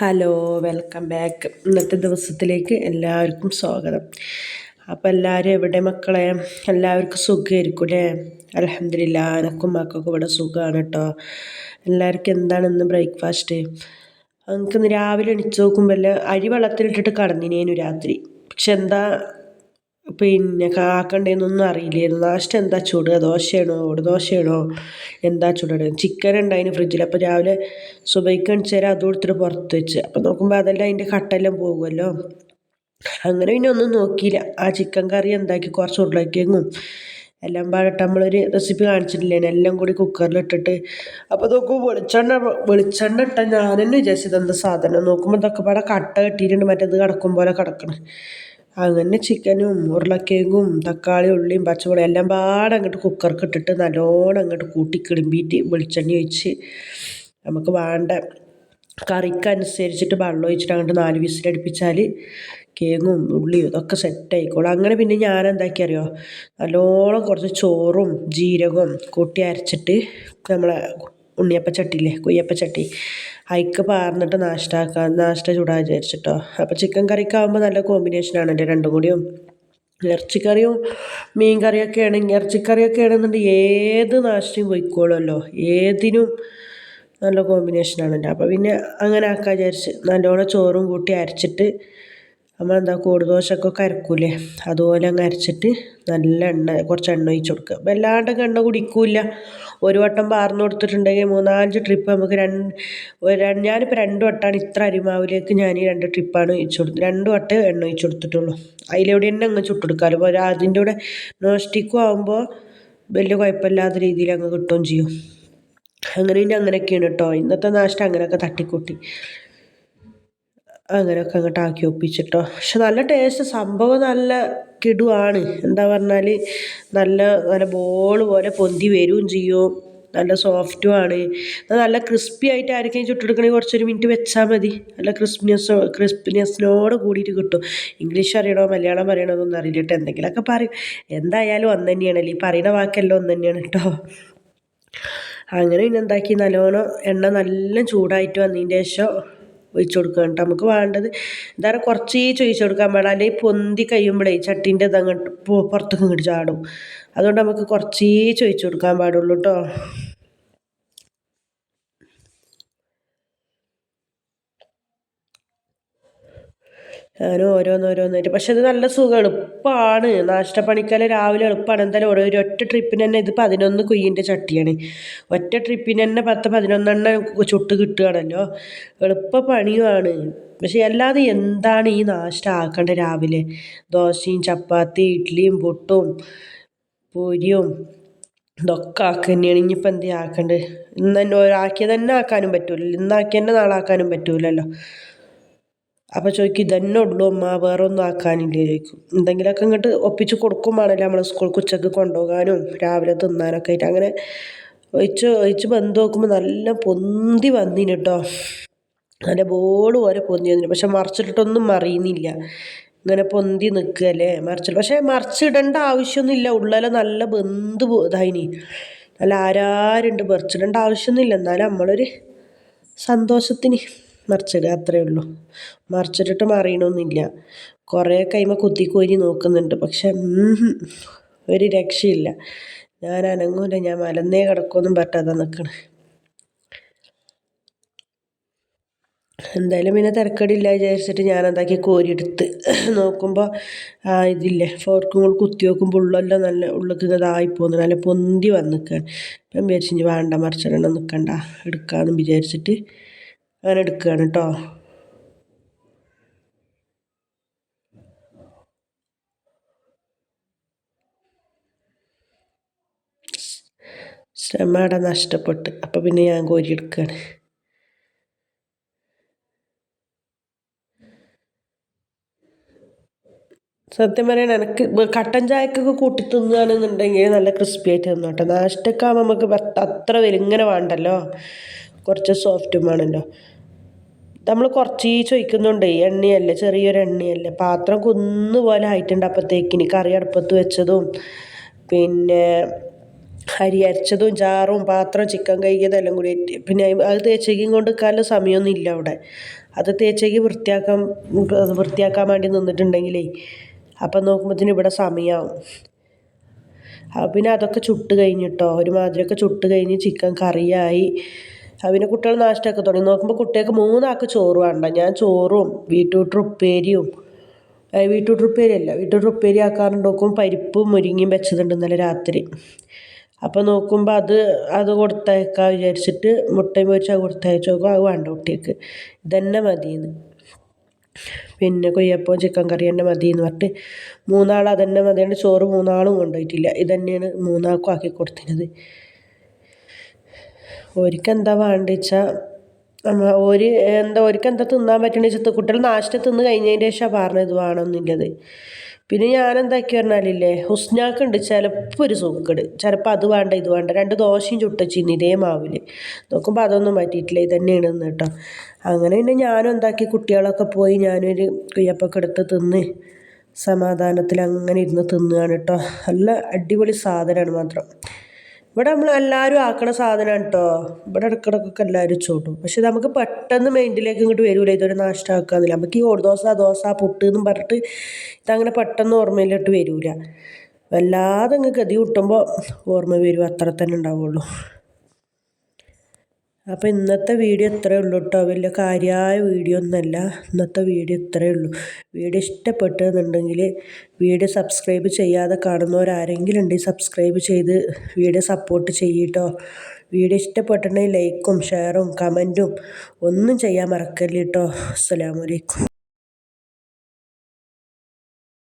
Hello welcome back ഇന്നത്തെ ദിവസത്തിലേക്ക് എല്ലാവർക്കും സ്വാഗതം. അപ്പോൾ എല്ലാവരും എവിടെ മക്കളെ? എല്ലാവർക്കും സുഖമായിരിക്കും അല്ലേ? അലഹമില്ല എനക്കും മക്കൾക്കും ഇവിടെ സുഖമാണ് കേട്ടോ. എല്ലാവർക്കും എന്താണ് ഇന്ന് ബ്രേക്ക്ഫാസ്റ്റ്? നമുക്ക് ഇന്ന് രാവിലെ എണിച്ച് നോക്കുമ്പോൾ അരി വെള്ളത്തിലിട്ടിട്ട് കടന്നിനേനു രാത്രി. പക്ഷെ എന്താ പിന്നെ കാക്കണ്ടേന്നൊന്നും അറിയില്ലായിരുന്നു. ലാസ്റ്റ് എന്താ ചുടുക ദോശയാണോ? ദോശയാണോ? എന്താ ചുടുക ചിക്കൻ ഉണ്ടായിന് ഫ്രിഡ്ജിൽ അപ്പോൾ രാവിലെ സുബൈക്ക് എണിച്ചേരം അതും എടുത്തിട്ട് പുറത്ത് വെച്ച്. അപ്പോൾ നോക്കുമ്പോൾ അതെല്ലാം അതിന്റെ കട്ടെല്ലാം പോകുമല്ലോ. അങ്ങനെ പിന്നെ ഒന്നും നോക്കിയില്ല. ആ ചിക്കൻ കറി എന്താക്കി? കുറച്ച് ഉരുളക്കിഴങ്ങും എല്ലാം പാടിട്ട് നമ്മളൊരു റെസിപ്പി കാണിച്ചിട്ടില്ലേ? എല്ലാം കൂടി കുക്കറിലിട്ടിട്ട് അപ്പോൾ നോക്കുമ്പോൾ വെളിച്ചെണ്ണ വെളിച്ചെണ്ണ ഇട്ടാൽ ഞാൻ തന്നെ വിചാരിച്ചത് എന്താ സാധനം? നോക്കുമ്പോൾ ഇതൊക്കെ പാടെ കട്ട കെട്ടിയിട്ടുണ്ട്. മറ്റേത് കിടക്കും പോലെ കിടക്കണം. അങ്ങനെ ചിക്കനും ഉരുളക്കിഴങ്ങും തക്കാളി ഉള്ളിയും പച്ചമുളകും എല്ലാം പാടെ അങ്ങോട്ട് കുക്കർക്ക് ഇട്ടിട്ട് നല്ലോണം അങ്ങോട്ട് കൂട്ടി കിളിമ്പിയിട്ട് വെളിച്ചെണ്ണ ഒഴിച്ച് നമുക്ക് വേണ്ട കറിക്കനുസരിച്ചിട്ട് വെള്ളം ഒഴിച്ചിട്ട് അങ്ങോട്ട് നാല് വിസിലടുപ്പിച്ചാൽ കേങ്ങും ഉള്ളിയും ഇതൊക്കെ സെറ്റ് ആയിക്കോളും. അങ്ങനെ പിന്നെ ഞാൻ എന്താക്കി അറിയോ? നല്ലോണം കുറച്ച് ചോറും ജീരകവും കൂട്ടി അരച്ചിട്ട് നമ്മളെ ഉണ്ണിയപ്പച്ചട്ടിയില്ലേ കുയ്യപ്പച്ചട്ടി അയക്ക് പാർന്നിട്ട് നാഷ്ടാക്കാൻ നാഷ്ട ചൂടാ വിചാരിച്ചിട്ടോ. അപ്പോൾ ചിക്കൻ കറിക്കാവുമ്പോൾ നല്ല കോമ്പിനേഷനാണ് എന്റെ രണ്ടും കൂടിയും. ഇറച്ചിക്കറിയും മീൻ കറിയൊക്കെ ആണെങ്കിൽ ഇറച്ചിക്കറിയൊക്കെ ആണെന്നുണ്ടെങ്കിൽ ഏത് നാഷ്ടയും പൊയ്ക്കോളുമല്ലോ. ഏതിനും നല്ല കോമ്പിനേഷനാണല്ലോ അപ്പോൾ പിന്നെ അങ്ങനെ ആക്കാൻ വിചാരിച്ച് നല്ലോണം ചോറും കൂട്ടി അരച്ചിട്ട് നമ്മളെന്താ കോഴിദോശക്കൊക്കെ അരക്കൂലേ അതുപോലെ അങ്ങ് അരച്ചിട്ട് നല്ല എണ്ണ കുറച്ച് എണ്ണ ഒഴിച്ച് കൊടുക്കുക. വല്ലാണ്ടൊക്കെ എണ്ണ കുടിക്കില്ല. ഒരു വട്ടം പാർന്ന് കൊടുത്തിട്ടുണ്ടെങ്കിൽ മൂന്നാലഞ്ച് ട്രിപ്പ് നമുക്ക് രണ്ട് ഞാനിപ്പോൾ രണ്ട് വട്ടമാണ് ഇത്ര അരിമാവിലേക്ക് ഞാൻ ഈ രണ്ട് ട്രിപ്പാണ് ഒഴിച്ച് കൊടുത്തത് രണ്ട് വട്ടം എണ്ണ ഒഴിച്ച് കൊടുത്തിട്ടുള്ളൂ. അതിലൂടെ തന്നെ അങ്ങ് ചുട്ടെടുക്കാമല്ലോ അപ്പോൾ അതിന്റെ കൂടെ നോൺ സ്റ്റിക്കും ആകുമ്പോൾ വലിയ കുഴപ്പമില്ലാത്ത രീതിയിൽ അങ്ങ് കിട്ടുകയും ചെയ്യും. അങ്ങനെ അങ്ങനെയൊക്കെയാണ് കേട്ടോ. ഇന്നത്തെ നാഷ്ട അങ്ങനെയൊക്കെ തട്ടിക്കൂട്ടി. അങ്ങനെയൊക്കെ അങ്ങോട്ട് ആക്കി ഒപ്പിച്ചിട്ടോ. പക്ഷെ നല്ല ടേസ്റ്റ് സംഭവം നല്ല കിടുവാണ്. എന്താ പറഞ്ഞാൽ നല്ല നല്ല ബോൾ പോലെ പൊന്തി വരും ചെയ്യും. നല്ല സോഫ്റ്റും ആണ്. നല്ല ക്രിസ്പി ആയിട്ട് ആയിരിക്കും ചുട്ടെടുക്കണമെങ്കിൽ കുറച്ചൊരു മിനിറ്റ് വെച്ചാൽ മതി. നല്ല ക്രിസ്പിനെസ് ക്രിസ്പിനെസ്സിനോട് കൂടിയിട്ട് കിട്ടും. ഇംഗ്ലീഷ് അറിയണോ മലയാളം അറിയണോ എന്നൊന്നും അറിയില്ല കേട്ടോ. എന്തെങ്കിലുമൊക്കെ പറയും. എന്തായാലും ഒന്ന് തന്നെയാണല്ലോ ഈ പറയുന്ന വാക്കെല്ലാം ഒന്ന് തന്നെയാണ് കേട്ടോ. അങ്ങനെ പിന്നെ എന്താക്കി നല്ലോണം എണ്ണ നല്ല ചൂടായിട്ട് വന്നതിന്റെ ശേഷം ഒഴിച്ചു കൊടുക്കുക കേട്ടോ. നമുക്ക് വേണ്ടത് എന്തായാലും കുറച്ച് ഒഴിച്ച് കൊടുക്കാൻ പാടില്ല. അല്ലെങ്കിൽ പൊന്തി കഴിയുമ്പോഴേ ചട്ടീന്റെ ഇത് അങ്ങോട്ട് പുറത്തേക്ക് ഇങ്ങോട്ട് ചാടും. അതുകൊണ്ട് നമുക്ക് കുറച്ച് ഒഴിച്ച് കൊടുക്കാൻ പാടുള്ളൂ കേട്ടോ. അങ്ങനെ ഓരോന്നോരോന്നായിട്ട്. പക്ഷെ ഇത് നല്ല സുഖം എളുപ്പമാണ് നാഷ്ടപ്പണിക്കാൽ രാവിലെ എളുപ്പമാണ് എന്തായാലും ഓരോ ഒറ്റ ട്രിപ്പിന് തന്നെ ഇത് പതിനൊന്ന് കുയ്യിന്റെ ചട്ടിയാണ്. ഒറ്റ ട്രിപ്പിന് തന്നെ പത്ത് പതിനൊന്നെണ്ണം ചുട്ട് കിട്ടുകയാണല്ലോ. എളുപ്പ പണിയുമാണ് പക്ഷെ അല്ലാതെ എന്താണ് ഈ നാഷ്ട ആക്കേണ്ടത് രാവിലെ? ദോശയും ചപ്പാത്തി ഇഡ്ഡലിയും പുട്ടും പൂരിയും ഇതൊക്കെ ആക്കുക തന്നെയാണ് ഇനിയിപ്പോൾ എന്ത് ആക്കേണ്ടത്? ഇന്ന് തന്നെ ഒരാക്കിയത് തന്നെ ആക്കാനും പറ്റൂലല്ലോ ഇന്നാക്കി തന്നെ നാളെ ആക്കാനും പറ്റൂലല്ലോ. അപ്പോൾ ചോദിക്കും ഇതന്നെ ഉള്ളൂ അമ്മ വേറെ ഒന്നും ആക്കാനില്ലേ? ചോദിക്കും. എന്തെങ്കിലുമൊക്കെ ഇങ്ങോട്ട് ഒപ്പിച്ച് കൊടുക്കും നമ്മളെ സ്കൂൾക്ക് ഉച്ചയ്ക്ക് കൊണ്ടുപോകാനും രാവിലെ തിന്നാനൊക്കെ ആയിട്ട്. അങ്ങനെ ഒഴിച്ച് ഒഴിച്ച് ബന്ധു നോക്കുമ്പോൾ നല്ല പൊന്തി വന്നിന് കേട്ടോ നല്ല ബോൾ പോലെ പൊന്തി വന്നിന്. പക്ഷെ മറിച്ചിട്ടിട്ടൊന്നും മറിയുന്നില്ല. ഇങ്ങനെ പൊന്തി നിൽക്കുകയല്ലേ? മറിച്ചിട്ട് പക്ഷേ മറിച്ചിടേണ്ട ആവശ്യമൊന്നുമില്ല. ഉള്ളാലെ നല്ല ബന്ധു ഇതായിനി. നല്ല ആരാരുണ്ട്? മറിച്ചിടേണ്ട ആവശ്യമൊന്നുമില്ല. എന്നാലും നമ്മളൊരു സന്തോഷത്തിന് മറിച്ചിടുക അത്രയേ ഉള്ളൂ. മറിച്ചിട്ടിട്ട് മറിയണമൊന്നുമില്ല കുറേ കൈമ കുത്തി കോരി നോക്കുന്നുണ്ട്. പക്ഷെ ഒരു രക്ഷയില്ല. ഞാൻ അനങ്ങൂല. ഞാൻ മലന്നേ കിടക്കുമെന്നും പറ്റാതെ നിൽക്കണേ എന്തായാലും പിന്നെ തിരക്കടില്ല വിചാരിച്ചിട്ട് ഞാൻ എന്താക്കി കോരിയെടുത്ത് നോക്കുമ്പോൾ ആ ഇതില്ലേ. ഫോർക്കും കൂടെ കുത്തി നോക്കുമ്പോൾ ഉള്ളെല്ലാം നല്ല ഉള്ളിലേക്ക് ഇതായി പോകുന്നു നല്ല പൊന്തി വന്നിക്കാൻ ഇപ്പം വിചാരിച്ചു വേണ്ട മറിച്ചിടണം നിൽക്കണ്ട എടുക്കാമെന്ന് വിചാരിച്ചിട്ട് അങ്ങനെ എടുക്കുകയാണ് കേട്ടോ ശ്രമ അവിടെ നഷ്ടപ്പെട്ട്. അപ്പം പിന്നെ ഞാൻ കോരിയെടുക്കുകയാണ് സത്യം പറയണ എനിക്ക് കട്ടൻ ചായക്കൊക്കെ കൂട്ടി തിന്നുകയാണെന്നുണ്ടെങ്കിൽ നല്ല ക്രിസ്പി ആയിട്ട് തന്നോട്ടെ നാഷ്ടക്കാകുമ്പോൾ നമുക്ക് അത്ര വരും ഇങ്ങനെ വേണ്ടല്ലോ. കുറച്ച് സോഫ്റ്റും വേണമല്ലോ. നമ്മൾ കുറച്ച് ചോദിക്കുന്നുണ്ട് എണ്ണയല്ലേ ചെറിയൊരു എണ്ണയല്ലേ. പാത്രം കുന്നുപോലെ ആയിട്ടുണ്ട് അപ്പോഴത്തേക്കിന് കറി അടുപ്പത്ത് വെച്ചതും പിന്നെ അരി അരച്ചതും ചാറും പാത്രം ചിക്കൻ കഴുകിയതെല്ലാം കൂടി പിന്നെ അത് തേച്ചേക്കും കൊണ്ട് കാലം സമയമൊന്നും ഇല്ല അവിടെ. അത് തേച്ചേക്ക് വൃത്തിയാക്കാൻ വൃത്തിയാക്കാൻ വേണ്ടി നിന്നിട്ടുണ്ടെങ്കിലേ അപ്പം നോക്കുമ്പോഴത്തേന് ഇവിടെ സമയമാവും പിന്നെ അതൊക്കെ ചുട്ട് കഴിഞ്ഞിട്ടോ? ഒരുമാതിരിയൊക്കെ ചുട്ട് കഴിഞ്ഞ് ചിക്കൻ കറിയായി. പിന്നെ കുട്ടികൾ നാഷ്ടമൊക്കെ തുടങ്ങി. നോക്കുമ്പോൾ കുട്ടികൾക്ക് മൂന്നാൾക്ക് ചോറ് വേണ്ട. ഞാൻ ചോറും ബീട്രൂട്ട് ഉപ്പേരിയും ബീട്രൂട്ട് ഉപ്പേരി അല്ല ബീട്രൂട്ട് ഉപ്പേരി ആക്കാറുണ്ട്. നോക്കും പരിപ്പും മുരിങ്ങയും വെച്ചതുണ്ട് ഇന്നലെ രാത്രി. അപ്പോൾ നോക്കുമ്പോൾ അത് അത് കൊടുത്തയക്കാം വിചാരിച്ചിട്ട് മുട്ടയും പൊരിച്ച് അത് കൊടുത്തയച്ച് നോക്കും അത് വേണ്ട കുട്ടികൾക്ക്. ഇതന്നെ മതിയെന്ന് പിന്നെ കൊയ്യപ്പവും ചിക്കൻ കറി തന്നെ മതി എന്ന് പറഞ്ഞിട്ട് മൂന്നാൾ അതന്നെ മതിയാണ് ചോറ് മൂന്നാളും കൊണ്ടുപോയിട്ടില്ല. ഇതന്നെയാണ് മൂന്നാൾക്കും ആക്കി കൊടുത്തിരുന്നത്. ഓർക്ക് എന്താ വേണ്ടത് വെച്ചാൽ ഒരു എന്താ ഓർക്ക് എന്താ തിന്നാൻ പറ്റണ വെച്ചാൽ കുട്ടികൾ നാശത്തെ തിന്ന് കഴിഞ്ഞതിന്റെ ശേഷമാണ് പറഞ്ഞത് ഇത് വേണമെന്നുള്ളത് പിന്നെ ഞാൻ എന്താക്കി പറഞ്ഞാലില്ലേ ഹുസ്നാക്കുണ്ട് ചിലപ്പോൾ ഒരു സൂക്കട് ചിലപ്പോൾ അത് വേണ്ട ഇത് വേണ്ട രണ്ട് ദോശയും ചുട്ടച്ചിന് ഇതേ മാവിൽ നോക്കുമ്പോൾ അതൊന്നും പറ്റിയിട്ടില്ല ഇത് തന്നെയാണ് കേട്ടോ. അങ്ങനെ പിന്നെ ഞാനും എന്താക്കി കുട്ടികളൊക്കെ പോയി ഞാനൊരു കുയ്യപ്പൊക്കെ എടുത്ത് തിന്ന് സമാധാനത്തിൽ അങ്ങനെ ഇരുന്ന് തിന്നുകയാണ് കേട്ടോ. നല്ല അടിപൊളി സാധനമാണ് മാത്രം. ഇവിടെ നമ്മൾ എല്ലാവരും ആക്കണ സാധനമാണ് കേട്ടോ ഇവിടെ ഇടക്കിടക്കൊക്കെ എല്ലാവരും ചോട്ടും പക്ഷെ നമുക്ക് പെട്ടെന്ന് മൈൻഡിലേക്ക് ഇങ്ങോട്ട് വരൂല. ഇതൊരു നാശം ആക്കാന്നില്ല നമുക്ക് ഈ ഓടുദോശ ദോശ പുട്ട് എന്നും പറഞ്ഞിട്ട് ഇതങ്ങനെ പെട്ടെന്ന് ഓർമ്മയിലോട്ട് വരൂല. വല്ലാതെ അങ്ങ് ഗതി കിട്ടുമ്പോൾ ഓർമ്മ വരും. അത്ര തന്നെ ഉണ്ടാവുള്ളൂ. അപ്പോൾ ഇന്നത്തെ വീഡിയോ ഇത്രയേ ഉള്ളൂ കേട്ടോ വലിയ കാര്യമായ വീഡിയോ ഒന്നല്ല. ഇന്നത്തെ വീഡിയോ ഇത്രയേ ഉള്ളൂ. വീഡിയോ ഇഷ്ടപ്പെട്ടെന്നുണ്ടെങ്കിൽ വീഡിയോ സബ്സ്ക്രൈബ് ചെയ്യാതെ കാണുന്നവരാരെങ്കിലും ഉണ്ടെങ്കിൽ സബ്സ്ക്രൈബ് ചെയ്ത് വീഡിയോ സപ്പോർട്ട് ചെയ്യട്ടോ വീഡിയോ ഇഷ്ടപ്പെട്ടിട്ടുണ്ടെങ്കിൽ ലൈക്കും ഷെയറും കമന്റും ഒന്നും ചെയ്യാൻ മറക്കല്ല കേട്ടോ അസ്സലാമലൈക്കും